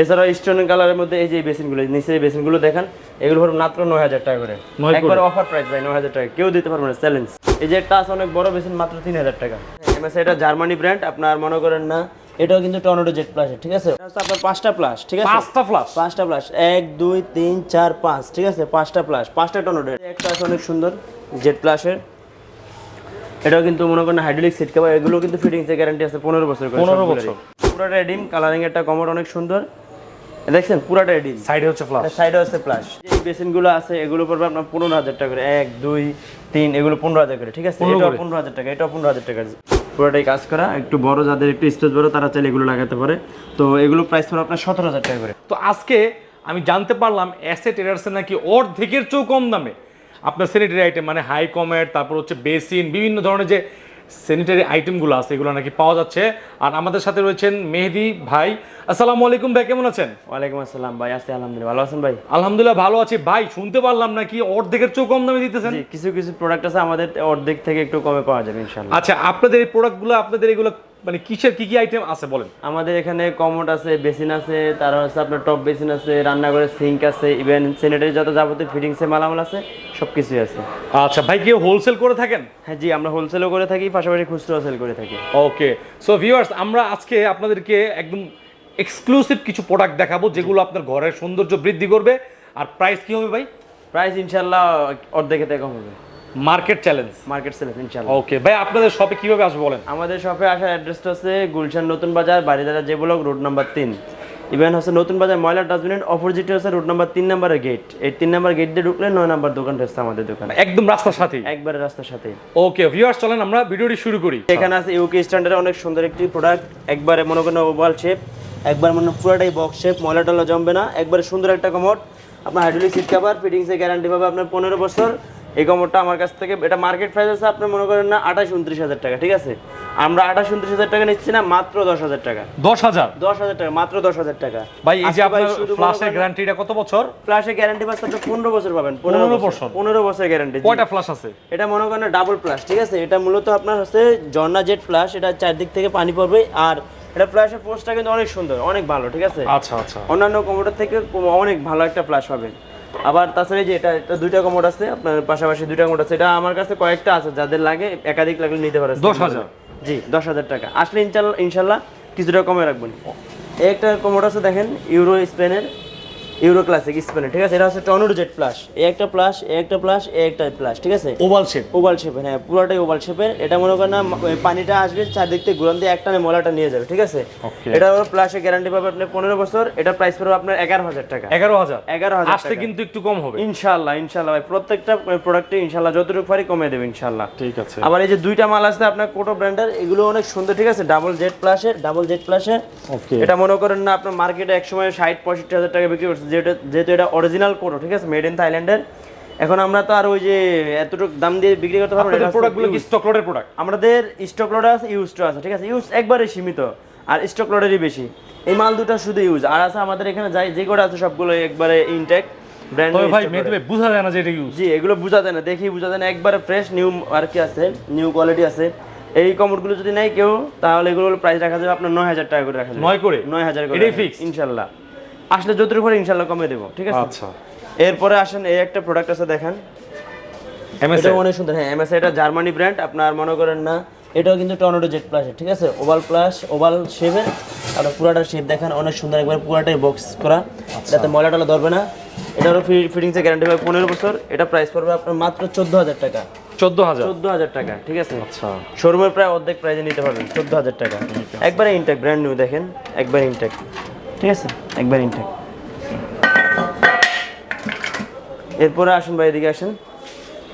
এছাড়াও স্টোন কালারের মধ্যে এই যে বেসিনগুলো নিচে এই বেসিনগুলো দেখেন এগুলো হলো মাত্র নয় হাজার টাকা করে। একবার অফার প্রাইস ভাই নয় হাজার টাকা। কেউ দিতে পারবে না চ্যালেঞ্জ এই যে একটা আছে অনেক বড় বেসিন মাত্র তিন হাজার টাকা। এমএস এটা জার্মানি ব্র্যান্ড আপনার মনে করেন না এটাও কিন্তু টর্নেডো জেট প্লাস ঠিক আছে? আপনার পাঁচটা প্লাস ঠিক আছে? পাঁচটা ফ্লাশ পাঁচটা প্লাস এক দুই তিন চার পাঁচ ঠিক আছে? পাঁচটা প্লাস পাঁচটা টর্নেডো একটা আছে অনেক সুন্দর জেট প্লাসের এটাও কিন্তু মনে করেন হাইড্রোলিক সিট কভার এগুলো কিন্তু ফিটিংস এর গ্যারান্টি আছে পনেরো বছর করে 15 সবগুলোরই। বছর। পুরোটা রেডিম কালারিং একটা কমোড অনেক সুন্দর। দেখছেন? পুরোটা রেডিম সাইডে হচ্ছে ফ্লাশ সাইডে আছে প্লাস এই বেসিনগুলো আছে এগুলো পড়বে আপনার পনেরো হাজার টাকা করে। এক দুই তিন এগুলো পনেরো হাজার করে। ঠিক আছে? 15 এটাও করে। পনেরো হাজার টাকা এটাও পনেরো হাজার টাকা। পুরোটাই কাজ করা। একটু বড় যাদের একটু স্পেস বড় তারা চাইলে এগুলো লাগাতে পারে। তো এগুলো প্রাইস পড়বে আপনার সতেরো হাজার টাকা করে। তো আজকে আমি জানতে পারলাম অ্যাসেট এরার্সে নাকি অর্ধেকের চেয়েও কম দামে। আপনার স্যানিটারি আইটেম মানে হাই কমেট তারপর হচ্ছে বেসিন বিভিন্ন ধরনের যে স্যানিটারি আইটেমগুলো আছে এগুলো নাকি পাওয়া যাচ্ছে। আর আমাদের সাথে রয়েছেন মেহেদি ভাই। আসসালামু আলাইকুম ভাই কেমন আছেন? ওয়ালাইকুম আসসালাম ভাই আছি আলহামদুলিল্লাহ ভালো আছেন ভাই? আলহামদুলিল্লাহ ভালো আছি। ভাই শুনতে পারলাম নাকি অর্ধেকের চেয়েও কম দামে দিতেছেন? কিছু কিছু প্রোডাক্ট আছে আমাদের অর্ধেক থেকে একটু কমে পাওয়া যাবে ইনশাল্লাহ আচ্ছা আপনাদের এই প্রোডাক্টগুলো আপনাদের এগুলো মানে কিসের কি কি আইটেম আছে বলেন? আমাদের এখানে কমোড আছে বেসিন আছে তার হচ্ছে আপনার টপ বেসিন আছে রান্নাঘরের সিঙ্ক আছে ইভেন স্যানিটারি যত যাবতীয় ফিটিংসের মালামাল আছে সব কিছুই আছে। আচ্ছা ভাই কেউ হোলসেল করে থাকেন? হ্যাঁ জি আমরা হোলসেলও করে থাকি পাশাপাশি খুচরো সেল করে থাকি। ওকে সো ভিউয়ার্স আমরা আজকে আপনাদেরকে একদম এক্সক্লুসিভ কিছু প্রোডাক্ট দেখাবো যেগুলো আপনার ঘরের সৌন্দর্য বৃদ্ধি করবে। আর প্রাইস কি হবে ভাই? প্রাইস ইনশাল্লাহ অর্ধেকের থেকে কম হবে। মার্কেট চ্যালেঞ্জ মার্কেট সেল ইনশাল্লাহ ওকে ভাই আপনাদের শপে কীভাবে আসবে বলেন? আমাদের শপে আসার অ্যাড্রেসটা হচ্ছে গুলশান নতুন বাজার বাড়িদারা যে ব্লক রোড নাম্বার তিন। ইভেন হচ্ছে নতুন বাজার ময়লা ডাস্টবিনের অপোজিটে হচ্ছে রোড নাম্বার তিন নাম্বারের গেট এই তিন নাম্বার গেট দিয়ে ঢুকলে নয় নাম্বার দোকানটা হচ্ছে আমাদের দোকান। একদম রাস্তার সাথেই। একবারে রাস্তার সাথে ওকে ভিউয়ার্স চলেন আমরা ভিডিওটি শুরু করি। এখানে আছে ইউকে স্ট্যান্ডার্ডের অনেক সুন্দর একটি প্রোডাক্ট একবারে মনে করেন ওভাল শেপ একবার মনে পুরোটাই বক্স শেপ ময়লা টলা জমবে না। একবারে সুন্দর একটা কমোড আপনার হাইড্রোলিক সিট কাভার ফিটিংসের গ্যারান্টি পাবে আপনার পনেরো বছর। এই কমোডটা আমার কাছ থেকে এটা মার্কেট প্রাইস আছে আপনি মনে করেন না আঠাশ উনত্রিশ হাজার টাকা ঠিক আছে? আমরা আঠাশ উনত্রিশ হাজার টাকা নিচ্ছি না মাত্র দশ হাজার টাকা। দশ হাজার? দশ হাজার টাকা মাত্র দশ হাজার টাকা। ভাই এই যে আপনার ফ্লাশের গ্যারান্টিটা কত বছর? ফ্ল্যাশের গ্যারান্টি পাচ্ছে আপনি পনেরো বছর পাবেন 15 বছর? পনেরো বছর গ্যারান্টি কয়টা ফ্লাশ আছে? এটা মনে করেন ডাবল প্লাস ঠিক আছে? এটা মূলত আপনার হচ্ছে ঝর্ণা জেট ফ্লাশ এটা চারদিক থেকে পানি পড়বে আর এটা ফ্ল্যাশের পোস্টটা কিন্তু অনেক সুন্দর অনেক ভালো ঠিক আছে? আচ্ছা আচ্ছা। অন্যান্য কমোডের থেকে অনেক ভালো একটা ফ্ল্যাশ পাবেন। আবার তাছাড়া যে এটা এটা দুইটা কমোড আছে আপনার পাশাপাশি দুইটা কমোড আছে এটা আমার কাছে কয়েকটা আছে যাদের লাগে একাধিক লাগলে নিতে পারে 10,000 জি দশ হাজার টাকা। আসলে ইনশাল্লাহ ইনশাল্লাহ কিছুটা কমে রাখবেন একটা কমোড আছে দেখেন ইউরো স্পেনের ইউরো ক্লাসিক স্পেনের ঠিক আছে? এটা হচ্ছে টর্নেডো জেট প্লাস এ একটা প্লাস এ একটা প্লাস এ একটা প্লাস ঠিক আছে? ওভাল শেপ ওভাল শেপের হ্যাঁ পুরোটাই ওভাল শেপের এটা মনে করেন না পানিটা আসবে চারদিক থেকে ঘুরান দিয়ে একটা ময়লাটা নিয়ে যাবে ঠিক আছে? এটা হলো প্লাসে গ্যারান্টি পাবে আপনি পনেরো বছর। এটা প্রাইস পড়বে আপনার এগারো হাজার টাকা। এগারো হাজার? এগারো হাজার আসলে কিন্তু একটু কম হবে। ইনশাল্লাহ ইনশাল্লাহ ভাই প্রত্যেকটা প্রোডাক্টে ইনশাল্লাহ যতটুকু পারি কমে দেবে ইনশাল্লাহ ঠিক আছে। আবার এই যে দুইটা মাল আছে আপনার কোটো ব্র্যান্ডের এগুলো অনেক সুন্দর ঠিক আছে? ডাবল জেড প্লাসের ডাবল জেড প্লাসের ওকে এটা মনে করেন না আপনার মার্কেটে একসময় ষাট পঁয়ষট্টি হাজার টাকা বিক্রি করছে। যেটা যেহেতু এটা অরিজিনাল কোটো ঠিক আছে? মেড ইন থাইল্যান্ডের এখন আমরা তো আর ওই যে এতটুকু দাম দিয়ে বিক্রি করতে পারব না, প্রোডাক্টগুলো কি স্টক লটের প্রোডাক্ট আমাদের স্টক লোড আছে ইউজটা আছে ঠিক আছে? ইউজ একবারে সীমিত আর স্টক লোডেরই বেশি। এই মাল দুটো শুধু ইউজ আর আছে আমাদের এখানে যাই যে কটা আছে সবগুলো একবারে ইনটেক ব্র্যান্ড ভাই ভাই বোঝা যায় না যে এটা ইউজ জি এগুলো বোঝা যায় না দেখি বোঝা যায় না একবারে ফ্রেশ নিউ আর কি আছে নিউ কোয়ালিটি আছে। এই কমোডগুলো যদি নেয় কেউ তাহলে এগুলো প্রাইস রাখা যাবে আপনার নয় হাজার টাকা করে রাখা যাবে। নয় করে? নয় হাজার করে এটাই fixed? ইনশাল্লাহ। আসলে যতটুকু করে ইনশাল্লাহ কমে দেবো ঠিক আছে? আচ্ছা। এরপরে আসেন এই একটা প্রোডাক্ট আছে দেখেন। এমএসএ এটা অনেক সুন্দর হ্যাঁ এমএসআই এটা জার্মানি ব্র্যান্ড আপনার মনে করেন না এটাও কিন্তু টর্নেডো জেট প্লাস ঠিক আছে? ওভাল প্লাস ওভাল শেপের আর পুরাটা শেপ দেখেন অনেক সুন্দর একবার পুরাটাই বক্স করা। যাতে ময়লা টলা ধরবে না। এটারও ফিটিংসের গ্যারান্টি পাবে পনেরো বছর এটা প্রাইস পড়বে আপনার মাত্র চোদ্দ হাজার টাকা। চোদ্দ হাজার চোদ্দ হাজার টাকা ঠিক আছে? আচ্ছা। শোরুমের প্রায় অর্ধেক প্রাইজে নিতে পারবেন চোদ্দ হাজার টাকা। একবারে ইনটেক ব্র্যান্ড নিউ দেখেন একবার ইনটেক ঠিক আছে? একবার ইনটেক এরপরে আসুন ভাই এদিকে আসেন।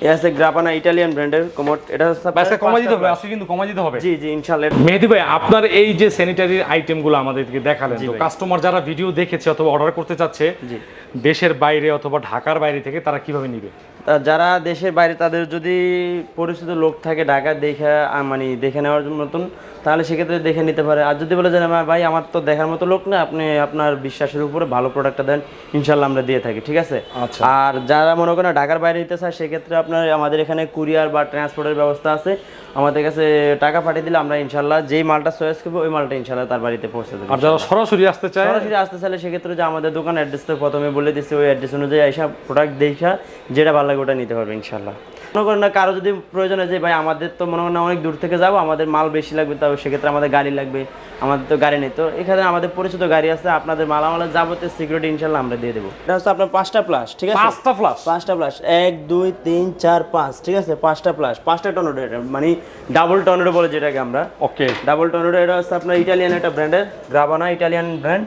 এ আছে গ্রাপানা ইটালিয়ান ব্র্যান্ডের কমোড এটা আজকে কমাই দিতে হবে আজকে কিন্তু কমাই দিতে হবে। জি জি ইনশাআল্লাহ মেহেদি ভাই আপনার এই যে স্যানিটারি আইটেমগুলো আমাদেরকে দেখালেন তো কাস্টমার যারা ভিডিও দেখেছে অথবা অর্ডার করতে চাচ্ছে জি। দেশের বাইরে অথবা ঢাকার বাইরে থেকে তারা কীভাবে নিবে? যারা দেশের বাইরে তাদের যদি পরিচিত লোক থাকে ঢাকা দেখে মানে দেখে নেওয়ার মতন তাহলে সেক্ষেত্রে দেখে নিতে পারে। আর যদি বলে যে না ভাই আমার তো দেখার মতো লোক না আপনি আপনার বিশ্বাসের উপরে ভালো প্রোডাক্টটা দেন ইনশাল্লাহ আমরা দিয়ে থাকি। ঠিক আছে? আচ্ছা। আর যারা মনে করেন ঢাকার বাইরে নিতে চায় সেক্ষেত্রে আপনার আমাদের এখানে কুরিয়ার বা ট্রান্সপোর্টের ব্যবস্থা আছে। আমাদের কাছে টাকা পাঠিয়ে দিলে আমরা ইনশাল্লাহ যেই মালটা চয়েস করব ওই মালটা ইনশাল্লাহ তার বাড়িতে পৌঁছে দেবো। আর যারা সরাসরি আসতে চায় সরাসরি আসতে চাইলে সেক্ষেত্রে যে আমাদের দোকান অ্যাড্রেস তো প্রথমে বলে দিচ্ছি ওই অ্যাড্রেস অনুযায়ী এসব প্রোডাক্ট দেখা যেটা ভালো লাগে ওটা নিতে পারবে ইনশাল্লাহ মনে করেন না কারও যদি প্রয়োজন হয় যে ভাই আমাদের তো মনে করেন না অনেক দূর থেকে যাব আমাদের মাল বেশি লাগবে তবে সেক্ষেত্রে আমাদের গাড়ি লাগবে আমাদের তো গাড়ি নেই। তো এখানে আমাদের পরিচিত গাড়ি আছে আপনাদের মালামালের যাবতীয় সিকিউরিটি ইনশাল্লাহ আমরা দিয়ে দেবো। এটা হচ্ছে আপনার পাঁচটা প্লাস ঠিক আছে? পাঁচটা প্লাস পাঁচটা প্লাস এক দুই তিন চার পাঁচ ঠিক আছে? পাঁচটা প্লাস পাঁচটা টর্নেডো এটা মানে ডাবল টর্নেডো বলে যেটাকে আমরা। ওকে ডাবল টর্নেডো এটা হচ্ছে আপনার ইটালিয়ান একটা ব্র্যান্ডের গ্রাবানা ইটালিয়ান ব্র্যান্ড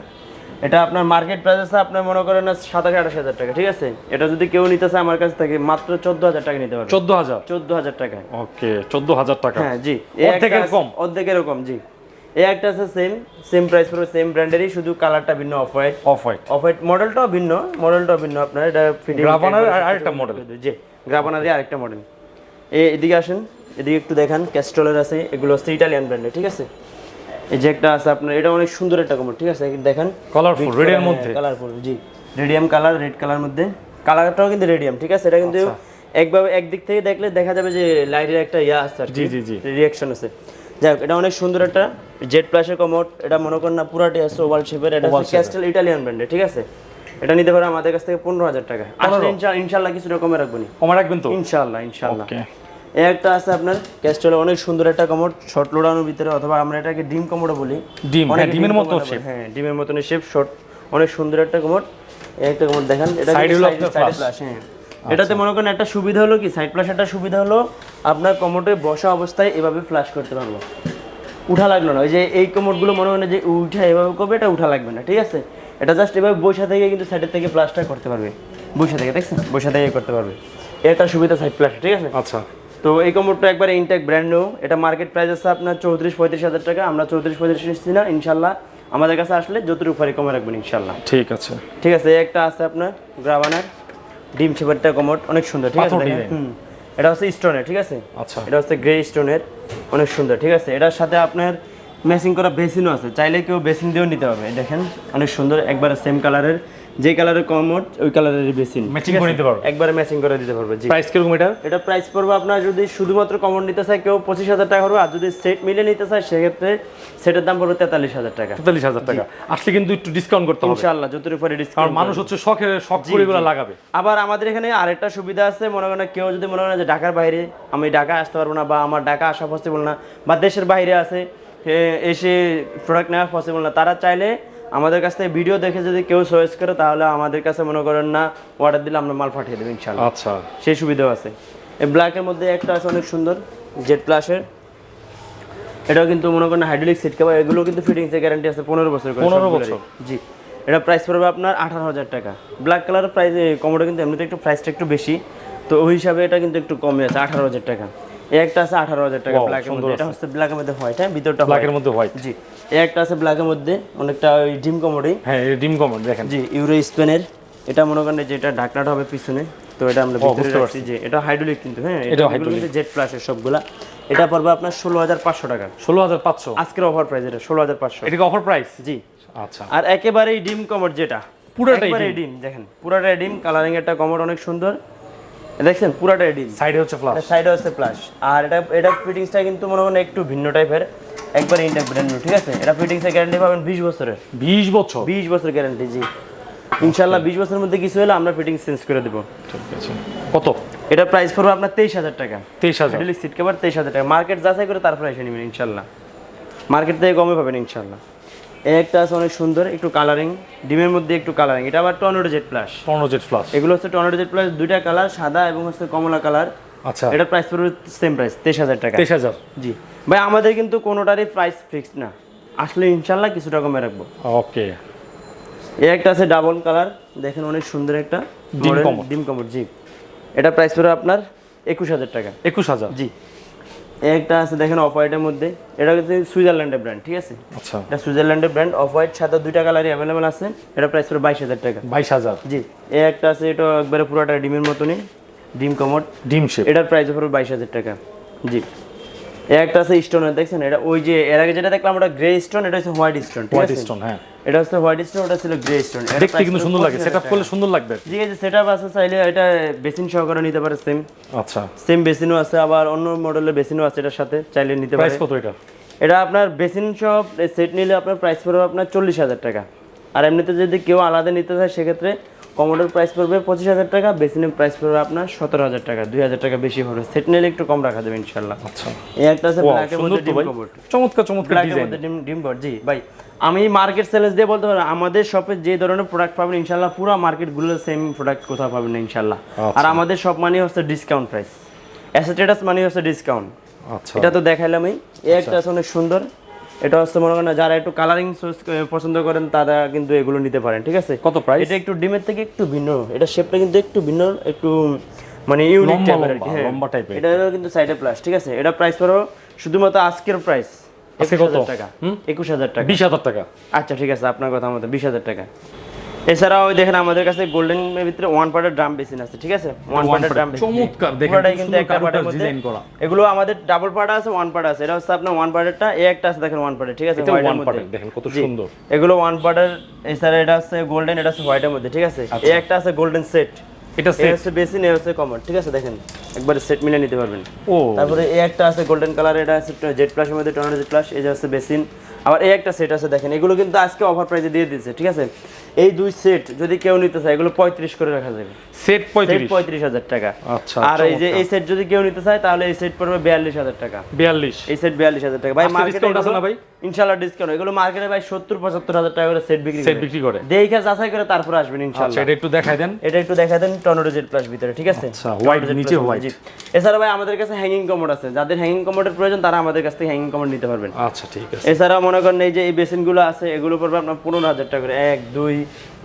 এটা আপনার মার্কেট প্রাইস আছে আপনার মনে করেন সাতাশ আঠাশ হাজার টাকা ঠিক আছে? এটা যদি কেউ নিতে চায় আমার কাছ থেকে মাত্র চোদ্দ হাজার টাকা নিতে পারবে। চোদ্দ হাজার? চোদ্দ হাজার টাকায় ওকে চোদ্দ হাজার টাকা। হ্যাঁ জি। এই একটা অর্ধেকের আছে- কম? কম জি। এই একটা আছে সেম সেম প্রাইস পড়বে সেম ব্র্যান্ডেরই শুধু কালারটা ভিন্ন off white off white off white মডেলটাও ভিন্ন মডেলটাও ভিন্ন আপনার এটা ফিটিং Grabner-এর আরেকটা model। জি গ্রাবানারই আরেকটা মডেল এদিকে আসেন এদিকে একটু দেখান ক্যাস্ট্রলের আছে এগুলো হচ্ছে ইটালিয়ান ব্র্যান্ডের ঠিক আছে? এই যে একটা আছে আপনার এটা অনেক সুন্দর একটা কমোড ঠিক আছে? দেখেন। কালারফুল রেডের মধ্যে? কালারফুল জি। রেডিয়াম কালার রেড কালার মধ্যে। কালারটাও কিন্তু রেডিয়াম ঠিক আছে? এটা কিন্তু একভাবে একদিক থেকে দেখলে দেখা যাবে যে লাইটের একটা ইয়া আছে জি, জি, জি। রিয়াকশন আছে। যাই হোক এটা অনেক সুন্দর একটা জেড প্লাসের কমোড এটা মনে করেন না পুরাটি আছে ওভাল শেপের এটা ক্যাস্টেল ইটালিয়ান ব্র্যান্ডের ঠিক আছে? এটা নিতে পারো আমাদের কাছ থেকে পনেরো হাজার টাকা। আসলে ইনশা- ইনশাল্লাহ কিছু রকমের রাখব নি। কমে রাখবেন তো? ইনশাল্লাহ ইনশাল্লাহ। একটা আছে আপনার ক্যাস্টেলের অনেক সুন্দর একটা কমোড শর্ট লোডানোর ভিতরে অথবা আমরা এটাকে ডিম কমোডও বলি। ডিম, হ্যাঁ, ডিমের মতো হ্যাঁ ডিমের মতন শেপ শর্ট অনেক সুন্দর একটা কমোড। একটা কমোড দেখেন এটা flash, হ্যাঁ। এটাতে মনে করেন একটা সুবিধা হলো কি সাইড একটা সুবিধা হলো আপনার কমোডে বসা অবস্থায় এভাবে ফ্ল্যাশ করতে পারব। উঠা লাগল না ওই যে এই কমোডগুলো মনে হয় না যে উঠা এভাবে করবে এটা উঠা লাগবে না ঠিক আছে? এটা জাস্ট এভাবে বসা থেকে কিন্তু সাইডের থেকে ফ্ল্যাশটা করতে পারবে। বসা থেকে দেখছেন? বসা থেকে করতে পারবে। এটা সুবিধা সাইড ফ্ল্যাশ ঠিক আছে? আচ্ছা। তো এই কম্বোটা একবার ইনটেক ব্র্যান্ড নিউ এটা মার্কেট প্রাইস আছে আপনার চৌত্রিশ পঁয়ত্রিশ হাজার টাকা। আমরা চৌত্রিশ পঁয়ত্রিশ নিচ্ছি না ইনশাল্লাহ। আমাদের কাছে আসলে যতটুকু পারি কমে রাখবেন ইনশাল্লাহ। ঠিক আছে। ঠিক আছে এই একটা আছে আপনার গ্রাবানার ডিম শেপারটা কমোট অনেক সুন্দর ঠিক আছে। হুম। এটা হচ্ছে স্টোনের ঠিক আছে? আচ্ছা। এটা হচ্ছে গ্রে স্টোনের অনেক সুন্দর ঠিক আছে? এটার সাথে আপনার ম্যাচিং করা বেসিনও আছে চাইলে কেউ বেসিন দিয়েও নিতে হবে। দেখেন অনেক সুন্দর একবার সেম কালারের যে কালারের কমোট ওই কালারের বেসিন Matching করে নিতে পারবে। একবারে ম্যাচিং করে দিতে পারবে জি। প্রাইস কীরকম এটা? এটা প্রাইস পড়বে আপনার যদি শুধুমাত্র কমন নিতে চায় কেউ পঁচিশ হাজার টাকা পড়বে আর যদি সেট মিলে নিতে চায় সেক্ষেত্রে সেটের দাম পড়বে তেতাল্লিশ হাজার টাকা। তেতাল্লিশ হাজার টাকা। আসলে কিন্তু একটু ডিসকাউন্ট করতে হবে। ইনশাআল্লাহ যতটুকু উপরে ডিসকাউন্ট মানুষ হচ্ছে শখের শখ করে এগুলো লাগাবে। আবার আমাদের এখানে আরেকটা সুবিধা আছে মনে করেন কেউ যদি মনে করেন যে ঢাকার বাইরে আমি ঢাকা আসতে পারব না বা আমার ঢাকা আসা পসিবল না বা দেশের বাইরে আছে এসে প্রোডাক্ট নেওয়া পসিবল না তারা চাইলে আমাদের কাছ থেকে ভিডিও দেখে যদি কেউ চয়েস করে তাহলে আমাদের কাছে মনে করেন না অর্ডার দিলে আমরা মাল পাঠিয়ে দেবো ইনশাআল্লাহ। আচ্ছা। সেই সুবিধাও আছে। এই ব্ল্যাকের মধ্যে একটা আছে অনেক সুন্দর জেড প্লাসের এটাও কিন্তু মনে করেন হাইড্রোলিক সিট কভার এগুলো কিন্তু ফিটিংসের গ্যারান্টি আছে পনেরো বছর করে 15 সবগুলোরই। বছর? জি। এটা প্রাইস পড়বে আপনার আঠারো হাজার টাকা। ব্ল্যাক কালার প্রাইস কমোডো কিন্তু এমনিতে একটু প্রাইসটা একটু বেশি। তো ওই হিসাবে এটা কিন্তু একটু কমে আছে আঠারো হাজার টাকা। একটা আছে আঠারো হাজার টাকা ব্ল্যাকের মধ্যে। এটা হচ্ছে ব্ল্যাকের মধ্যে হোয়াইট হ্যাঁ ভিতরটা ব্ল্যাকের মধ্যে হোয়াইট জি। এই একটা আছে ব্ল্যাকের মধ্যে অনেকটা ওই ডিম কমোডি হ্যাঁ ডিম কমন দেখেন। জি ইউরো স্পেনের। এটা মনে করেন যেটা ঢাকনাটা হবে পিছনে তো এটা আমরা বুঝতে রাখছি যে এটা হাইড্রোলিক কিন্তু হ্যাঁ এটা। কিন্তু জেট প্লাসের সবগুলা। এটা পড়বে আপনার ষোলো হাজার পাঁচশো টাকা। ষোলো হাজার পাঁচশো? আজকের অফার প্রাইস এটা ষোলো হাজার পাঁচশো। এটা অফার প্রাইস জি। আচ্ছা। আর একেবারেই ডিম কমর যেটা। পুরাটাই ডিম। দেখেন পুরাটাই ডিম কালারিং একটা কমর অনেক সুন্দর। দেখছেন পুরাটাই ডিম। সাইডে হচ্ছে ফ্লাশ সাইডে হচ্ছে প্লাস আর এটা এটা ফিটিংসটা কিন্তু মনে করেন একটু ভিন্ন টাইপের একবার ব্র্যান্ড ঠিক আছে? এটা ফিটিংসের গ্যারান্টি পাবেন বিশ বছরের। বিশ বছর? বিশ বছর গ্যারান্টি জি। ইনশাল্লাহ বিশ বছরের মধ্যে কিছু হলে আমরা ফিটিং চেঞ্জ করে দেবো। ঠিক আছে। কত? এটা প্রাইস পড়বে আপনার তেইশ হাজার টাকা। তেইশ হাজার। হাইড্রোলিক সিট কভার তেইশ হাজার টাকা। মার্কেট যাচাই করে তারপরে এসে নেবেন ইনশাল্লাহ মার্কেট থেকে কমে পাবেন ইনশাল্লাহ এই একটা আছে অনেক সুন্দর একটু কালারিং ডিমের মধ্যে একটু কালারিং এটা আবার টর্নেডো জেট প্লাস পনেরো জেট ফ্লাশ এগুলো হচ্ছে টর্নেডো জেট প্লাস দুইটা কালার সাদা এবং হচ্ছে কমলা কালার আচ্ছা। এটা প্রাইস পড়বে সেম প্রাইস তেইশ হাজার টাকা। তেইশ হাজার। জি। ভাই আমাদের কিন্তু কোনোটারই প্রাইস ফিক্সড না। আসলে ইনশাল্লাহ কিছুটা কমে রাখব। ওকে এই একটা আছে ডাবল কালার দেখেন অনেক সুন্দর একটা ডিম কমর। ডিম কমর জি। এটা প্রাইস পড়বে আপনার একুশ হাজার টাকা। একুশ হাজার। জি। একটা আছে দেখেন অফ হোয়াইটের মধ্যে। এটা হচ্ছে সুইজারল্যান্ডের ব্র্যান্ড ঠিক আছে? আচ্ছা। এটা সুইজারল্যান্ডের ব্র্যান্ড অফ হোয়াইট সাথে দুইটা কালারই অ্যাভেলেবেল আছে। এটা প্রাইস পড়বে বাইশ হাজার টাকা। বাইশ হাজার। জি। এই একটা আছে এটা একবারে পুরোটা ডিমের মতনই। ডিম কমোড ডিম শেপ এটার প্রাইস পড়বে বাইশ হাজার টাকা। জি। একটা আছে স্টোনের দেখছেন? এটা ওই যে এর আগে যেটা দেখলাম ওটা গ্রে স্টোন এটা হচ্ছে হোয়াইট স্টোন হোয়াইট স্টোন হ্যাঁ। এটা হচ্ছে হোয়াইট স্টোন ওটা ছিল গ্রে স্টোন দেখতে কিন্তু সুন্দর লাগে সেটআপ করলে সুন্দর লাগবে। জি আছে সেটআপ আছে চাইলে এটা বেসিন সহকারে নিতে পারে সেম আচ্ছা। সেম বেসিনও আছে আবার অন্য মডেলের বেসিনও আছে এটার সাথে চাইলে নিতে পারে। প্রাইস কত এটা? এটা আপনার বেসিন সব সেট নিলে আপনার প্রাইস পড়বে আপনার চল্লিশ হাজার টাকা। আর এমনিতে যদি কেউ আলাদা নিতে চায় সেক্ষেত্রে কমোডের প্রাইস পড়বে পঁচিশ হাজার টাকা বেসিনের প্রাইস পড়বে আপনার সতেরো হাজার টাকা দুই হাজার টাকা বেশি পড়বে। সেট নিলে একটু কম রাখা যাবে ইনশাল্লাহ আচ্ছা। এই একটা আছে ব্ল্যাকের মধ্যে ডিম কমোড চমৎকার চমৎকার ব্ল্যাকের মধ্যে ডিম ডিম জি। ভাই আমি মার্কেট চ্যালেঞ্জ দিয়ে বলতে পারব আমাদের শপে যে ধরনের প্রোডাক্ট পাবেন ইনশাল্লাহ পুরো মার্কেটগুলো সেম প্রোডাক্ট কোথাও পাবেন না ইনশাল্লাহ আচ্ছা। আর আমাদের সব মানে হচ্ছে ডিসকাউন্ট প্রাইস অ্যাসেটেটাস মানে হচ্ছে ডিসকাউন্ট আচ্ছা। এটা তো দেখাইলামই। এই একটা আছে অনেক সুন্দর। এটা হচ্ছে মনে করেন যারা একটু কালারিং পছন্দ করেন তারা কিন্তু এগুলো নিতে পারেন ঠিক আছে? কত প্রাইস এটা একটু ডিমের থেকে একটু ভিন্ন এটা শেপটা কিন্তু একটু ভিন্ন একটু মানে ইউনিক টাইপের আর কি লম্বা, হ্যাঁ। টাইপের। এটা কিন্তু সাইডে প্লাস ঠিক আছে? এটা প্রাইস পড়ো শুধুমাত্র আজকের প্রাইস আজকে কত? টাকা। একুশ হাজার টাকা। বিশ হাজার টাকা। আচ্ছা ঠিক আছে আপনার কথা মতো বিশ হাজার টাকা। এছাড়াও ওই দেখেন আমাদের কাছে গোল্ডেন ভিতরে ওয়ান পার্টের ড্রাম বেসিন আছে ঠিক আছে? ওয়ান পার্টের ড্রাম বেসিন চমৎকার, দেখেন, খুব কিন্তু একটা পার্টের মধ্যে। design করা। এগুলো আমাদের ডাবল পার্ট আছে ওয়ান পার্ট আছে। এটা হচ্ছে আপনার ওয়ান পার্টেরটা এই একটা আছে দেখেন ওয়ান পার্টের ঠিক আছে? এটা এর মধ্যে। দেখেন কত সুন্দর। এগুলো ওয়ান পার্টের এছাড়া এটা আছে গোল্ডেন এটা আছে হোয়াইটের মধ্যে ঠিক আছে? আচ্ছা। এই একটা আছে গোল্ডেন সেট এটা সেট হচ্ছে বেসিন এই হচ্ছে কমন ঠিক আছে? দেখেন একবার সেট মিলে নিতে পারবেন। ও। তারপরে এই একটা আছে গোল্ডেন কালার এটা আছে জেড প্লাস এর মধ্যে টর্নেডো জেড প্লাস এই যে আছে বেসিন আবার এই একটা সেট আছে দেখেন এগুলো কিন্তু আজকে অফার প্রাইসে দিয়ে দিচ্ছে ঠিক আছে? এই দুই সেট যদি কেউ নিতে চায় এগুলো পঁয়ত্রিশ করে রাখা যাবে। সেট পঁয়ত্রিশ। পঁয়ত্রিশ হাজার টাকা। আচ্ছা আর এই যে এই সেট যদি কেউ নিতে চায় তাহলে এই সেট পড়বে বিয়াল্লিশ হাজার টাকা। বিয়াল্লিশ। এই সেট বিয়াল্লিশ হাজার টাকা। ভাই মার্কেটে আছে না ভাই? ইনশাল্লাহ ডিসকাউন্ট এগুলো মার্কেটে ভাই সত্তর পঁচাত্তর হাজার টাকা করে সেট বিক্রি সেট বিক্রি করে। দেখে যাচাই করে তারপরে আসবেন আচ্ছা ইনশাল্লাহ এটা একটু দেখাই দেন। এটা একটু দেখা দেন টর্নেডো জেড প্লাস ভিতরে ঠিক আছে? আচ্ছা, Jet নিচে white। এছাড়া ভাই আমাদের কাছে হ্যাঙ্গিং কমোড আছে। যাদের হ্যাঙ্গিং কমোডের প্রয়োজন তারা আমাদের কাছ থেকে হ্যাঙ্গিং কমোড নিতে পারবেন। আচ্ছা ঠিক আছে। এছাড়া মনে করেন এই যে এই বেসিনগুলো আছে এগুলো পড়বে আপনার পনেরো হাজার টাকা করে। এক দুই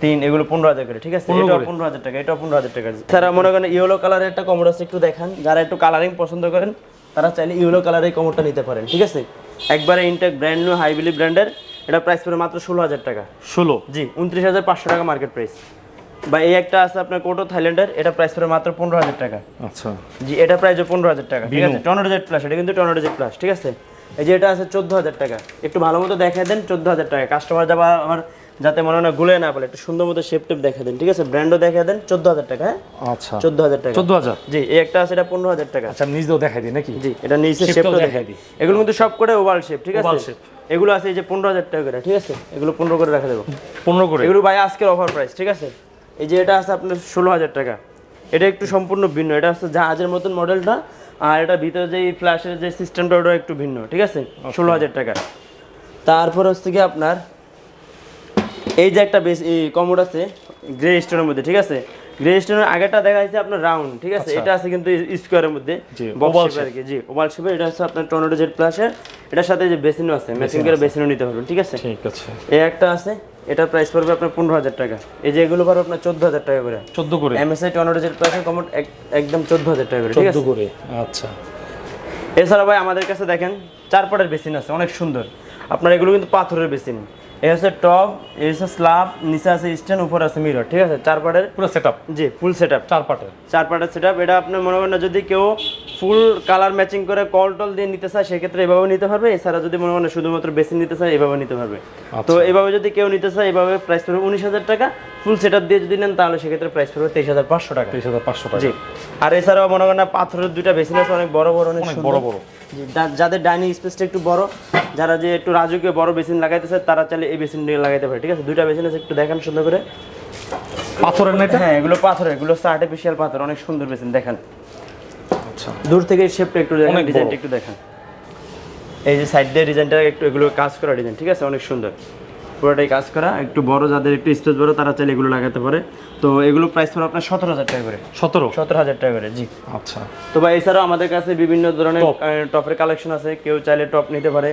তিন এগুলো পনেরো হাজার করে ঠিক আছে? পনেরো এটাও পনেরো হাজার টাকা এটাও পনেরো হাজার টাকা মনে করেন ইয়েলো কালারের একটা কমোড আছে একটু দেখান। যারা একটু কালারিং পছন্দ করেন তারা চাইলে ইয়েলো কালারের কমোডটা নিতে পারেন ঠিক আছে? একবারে ইনটেক ব্র্যান্ড নিউ হাইবিলি ব্র্যান্ডের এটা প্রাইস পড়ে মাত্র ষোলো হাজার টাকা। ষোলো? জি উনত্রিশ হাজার পাঁচশো টাকা মার্কেট প্রাইস বা এই একটা আছে আপনার কোটো থাইল্যান্ডের এটা প্রাইস পড়ে মাত্র পনেরো হাজার টাকা। আচ্ছা। জি এটা প্রাইস পনেরো হাজার টাকা ঠিক আছে? টর্নেডো জেড প্লাস এটা কিন্তু টর্নেডো জেড প্লাস ঠিক আছে? এই যে এটা আছে চোদ্দ হাজার টাকা। একটু ভালো মতো দেখা দেন চোদ্দ হাজার টাকা। কাস্টমার যাবা আমার যাতে মনে হয় না গুলে না বলে একটু সুন্দর মতো শেপ টেপ দেখা দেন ঠিক আছে? ব্র্যান্ডও দেখা দেন চোদ্দ হাজার টাকা হ্যাঁ? আচ্ছা। চোদ্দ হাজার টাকা। চোদ্দ হাজার জি এই একটা আছে এটা পনেরো হাজার টাকা। আচ্ছা নিজ দিয়েও দেখাই দিই নাকি? জি এটা Shape-টাও শেপটাও দেখাই দিই। এগুলো কিন্তু সব করে ওভাল শেপ ঠিক আছে? shape। এগুলো আছে এই যে পনেরো হাজার টাকা করে ঠিক আছে? এগুলো পনেরো করে রাখা দেবো। পনেরো করে? এগুলো ভাই আজকের অফার প্রাইস ঠিক আছে? এই যে এটা আছে আপনার ষোলো হাজার টাকা। এটা একটু সম্পূর্ণ ভিন্ন এটা হচ্ছে জাহাজের মতন মডেলটা আর এটা ভিতরে যে ফ্ল্যাশের যে সিস্টেমটা ওটা একটু ভিন্ন ঠিক আছে? ষোলো হাজার টাকা। তারপর হচ্ছে কি আপনার এই যে একটা বেশ কমোড আছে গ্রে স্টোনের মধ্যে ঠিক আছে? গ্রে স্টোনের আগেরটা দেখা যাচ্ছে আপনার রাউন্ড ঠিক আছে? এটা আছে কিন্তু স্কোয়ারের মধ্যে oval শেপের কি জি ওভাল শেপের এটা হচ্ছে আপনার টর্নেডো জেড প্লাসের এটার সাথে যে বেসিনও আছে মেশিন করে বেসিনও নিতে পারবেন ঠিক আছে? ঠিক আছে। এই একটা আছে এটার প্রাইস পড়বে আপনার পনেরো হাজার টাকা। এই যে এগুলো পড়বে আপনার চোদ্দ হাজার টাকা করে। চোদ্দ করে? এমএসআই টর্নেডো জেড প্লাসের কমোড একদম চোদ্দ হাজার টাকা করে ঠিক আছে? করে আচ্ছা। এছাড়া ভাই আমাদের কাছে দেখেন চার পাটের বেসিন আছে অনেক সুন্দর। আপনার এগুলো কিন্তু পাথরের বেসিন এই হচ্ছে টপ এ হচ্ছে স্ল্যাব নিচে আছে স্ট্যান্ড উপর আছে মিরর ঠিক আছে? চার পাটের পুরো সেট আপ জি ফুল সেট আপ চার পাটের চার পাটের সেট এটা আপনি মনে করেন না যদি কেউ ফুল কালার ম্যাচিং করে কল টল দিয়ে নিতে চায় সেক্ষেত্রে এভাবে নিতে পারবে। এছাড়া যদি মনে করেন শুধুমাত্র বেশি নিতে চায় এভাবে নিতে পারবে। তো এভাবে যদি কেউ নিতে চায় এভাবে প্রাইস পড়বে উনিশ হাজার টাকা। ফুল সেট আপ দিয়ে যদি নেন তাহলে সেক্ষেত্রে প্রাইস পড়বে তেইশ হাজার পাঁচশো টাকা। তেইশ হাজার পাঁচশো টাকা। জি। আর এছাড়াও মনে করেন পাথরের দুইটা বেসিন আছে অনেক বড় বড় অনেক বড় বড়। জি, যাদের ডাইনিং স্পেসটা একটু বড় যারা যে একটু রাজকীয় বড় বেসিন লাগাইতে চায় তারা চাইলে এই বেসিন নিয়ে লাগাইতে পারে ঠিক আছে? দুইটা বেসিন আছে একটু দেখেন সুন্দর করে। পাথরের না এটা? হ্যাঁ এগুলো পাথরের এগুলো হচ্ছে আর্টিফিশিয়াল পাথর অনেক সুন্দর বেসিন দেখেন। আচ্ছা। দূর থেকে শেপটা একটু দেখেন ডিজাইনটা একটু দেখেন। এই যে সাইড দিয়ে ডিজাইনটা একটু এগুলো কাজ করা ডিজাইন ঠিক আছে? অনেক সুন্দর। পুরোটাই কাজ করা একটু বড় যাদের একটু স্পেস বড় তারা চাইলে এগুলো লাগাতে পারে। তো এগুলো প্রাইস পড়ে আপনার সতেরো হাজার টাকা করে। সতেরো? সতেরো হাজার টাকা করে জি। আচ্ছা। তো ভাই এছাড়াও আমাদের কাছে বিভিন্ন ধরনের টপের কালেকশন আছে কেউ চাইলে টপ নিতে পারে।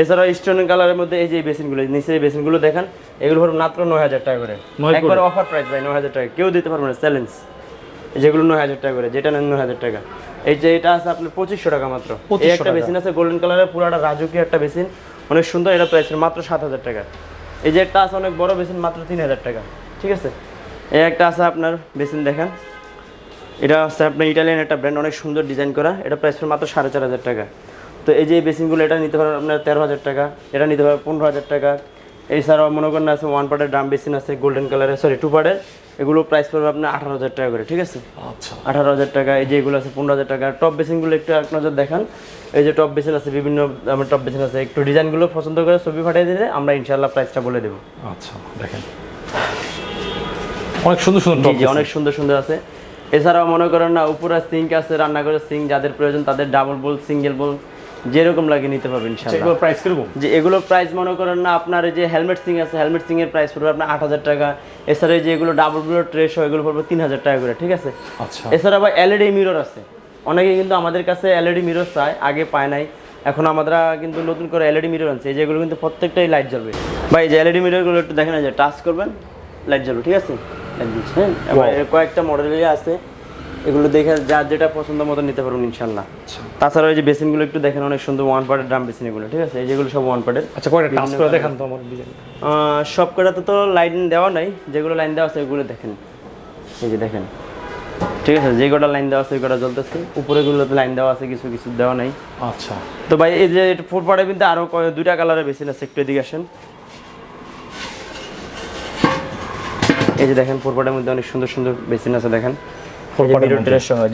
এছাড়াও স্টোন কালারের মধ্যে এই যে বেসিনগুলো নিচে এই বেসিনগুলো দেখান এগুলো হলো মাত্র নয় হাজার টাকা করে। একবার অফার প্রাইস ভাই নয় হাজার টাকা। কেউ দিতে পারবে না চ্যালেঞ্জ যেগুলো নয় হাজার টাকা করে যেটা নেন নয় হাজার টাকা। এই যে এটা আছে আপনার পঁচিশশো টাকা মাত্র। এই একটা বেসিন আছে গোল্ডেন কালারের পুরাটা রাজকীয় একটা বেসিন। অনেক সুন্দর এটা প্রাইস মাত্র সাত হাজার টাকা। এই যে একটা আছে অনেক বড় বেসিন, মাত্র তিন হাজার টাকা। ঠিক আছে? এই একটা আছে আপনার বেসিন দেখেন। এটা হচ্ছে আপনার ইটালিয়ান একটা ব্র্যান্ড অনেক সুন্দর ডিজাইন করা। এটা প্রাইস মাত্র সাড়ে চার হাজার টাকা। তো এই যে বেসিনগুলো, এটা নিতে পারেন আপনার তেরো হাজার টাকা, এটা নিতে পারেন পনেরো হাজার টাকা। এছাড়াও মনে করেন আছে ওয়ান পার্টের ড্রাম বেসিন আছে গোল্ডেন কালারের সরি টু পার্টের এগুলো প্রাইস পড়বে আপনার আঠারো হাজার টাকা করে ঠিক আছে? আচ্ছা। আঠারো হাজার টাকা এই যে এগুলো আছে পনেরো হাজার টাকা। টপ বেসিনগুলো একটু এক নজর দেখান। এই যে টপ বেসিন আছে বিভিন্ন আমার টপ বেসিন আছে। একটু ডিজাইনগুলো পছন্দ করে ছবি পাঠিয়ে দিলে আমরা ইনশাল্লাহ প্রাইসটা বলে দেবো। আচ্ছা দেখেন। অনেক সুন্দর সুন্দর জি অনেক সুন্দর সুন্দর আছে। এছাড়াও মনে করেন না উপরে সিঙ্ক আছে রান্নাঘরের সিঙ্ক যাদের প্রয়োজন তাদের ডাবল বল সিঙ্গেল বল যেরকম লাগে নিতে পারবেন আচ্ছা, এগুলোর প্রাইস কীরকম? যে এগুলো প্রাইস মনে করেন না আপনার যে হেলমেট সিং আছে হেলমেট সিং এর প্রাইস পড়বে আপনার আট হাজার টাকা। এছাড়া যে এগুলো ডাবল ব্লো ট্রেস হয় এগুলো পড়বে তিন হাজার টাকা করে ঠিক আছে? আচ্ছা। এছাড়া আবার এলইডি মিরর আছে। অনেকে কিন্তু আমাদের কাছে এলইডি মিরর চায় আগে পায় নাই। এখন আমরা কিন্তু নতুন করে এলইডি মিরর আনছে। এই যেগুলো কিন্তু প্রত্যেকটাই লাইট জ্বলবে। ভাই এই যে এলইডি মিররগুলো একটু দেখেন যে টাচ করবেন লাইট জ্বলবে ঠিক আছে? হ্যাঁ? কয়েকটা মডেলই আছে। এগুলো দেখে যার যেটা পছন্দ মতো নিতে পারবেন ইনশাল্লাহ তাছাড়া এই যে বেসিনগুলো একটু দেখেন অনেক সুন্দর ওয়ান পার্টের ড্রাম বেসিন এগুলো ঠিক আছে? এই যেগুলো সব ওয়ান পার্টের আচ্ছা কয়টা টাচ করে দেখান তো আমার ডিজাইন সব কটাতে তো লাইন দেওয়া নাই যেগুলো লাইন দেওয়া আছে ওগুলো দেখেন। এই যে দেখেন। ঠিক আছে যে কটা লাইন দেওয়া আছে ওই কটা জ্বলতেছে। উপরেগুলোতে লাইন দেওয়া আছে কিছু কিছু দেওয়া নাই। আচ্ছা। তো ভাই এই যে ফুড পাড়ে কিন্তু আরও দুইটা কালারের বেসিন আছে একটু এদিকে আসেন। এই যে দেখেন ফুড পাড়ের মধ্যে অনেক সুন্দর সুন্দর বেসিন আছে দেখেন।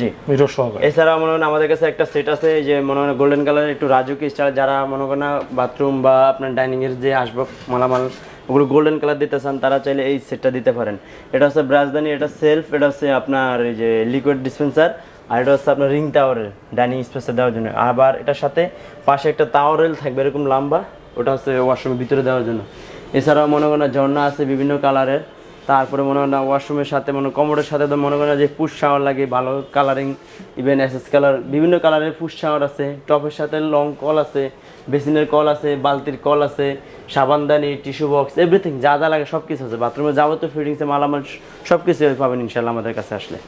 জি। মিরর সহকারে। এছাড়া মনে আমাদের কাছে একটা সেট আছে যে মনে গোল্ডেন কালারের একটু রাজুকি স্টাইল যারা মনে করেন বাথরুম বা আপনার ডাইনিং এর যে আসবাব মালামাল ওগুলো গোল্ডেন কালার দিতে চান তারা চাইলে এই সেটটা দিতে পারেন। এটা হচ্ছে এটা সেলফ এটা হচ্ছে আপনার এই যে লিকুইড ডিসপেন্সার আর এটা হচ্ছে আপনার রিং টাওয়ারের ডাইনিং স্পেসে দেওয়ার জন্য। আবার এটার সাথে পাশে একটা টাওয়ারেল থাকবে এরকম লম্বা ওটা হচ্ছে ওয়াশরুমের ভিতরে দেওয়ার জন্য। এছাড়াও মনে করেন ঝর্ণা আছে বিভিন্ন কালারের তারপরে মনে হয় ওয়াশরুমের সাথে, মনে কমোডের সাথে তো মনে করেন যে পুশ শাওয়ার লাগে, ভালো কালারিং ইভেন এসএস কালার বিভিন্ন কালারের পুশ শাওয়ার আছে, টপের সাথে লং কল আছে, বেসিনের কল আছে, বালতির কল আছে সাবানদানি টিস্যু বক্স এভরিথিং যা যা লাগে সব কিছু আছে। বাথরুমে যাবতীয় ফিটিংসে মালামাল সব কিছু পাবেন ইনশাল্লাহ আমাদের কাছে আসলে।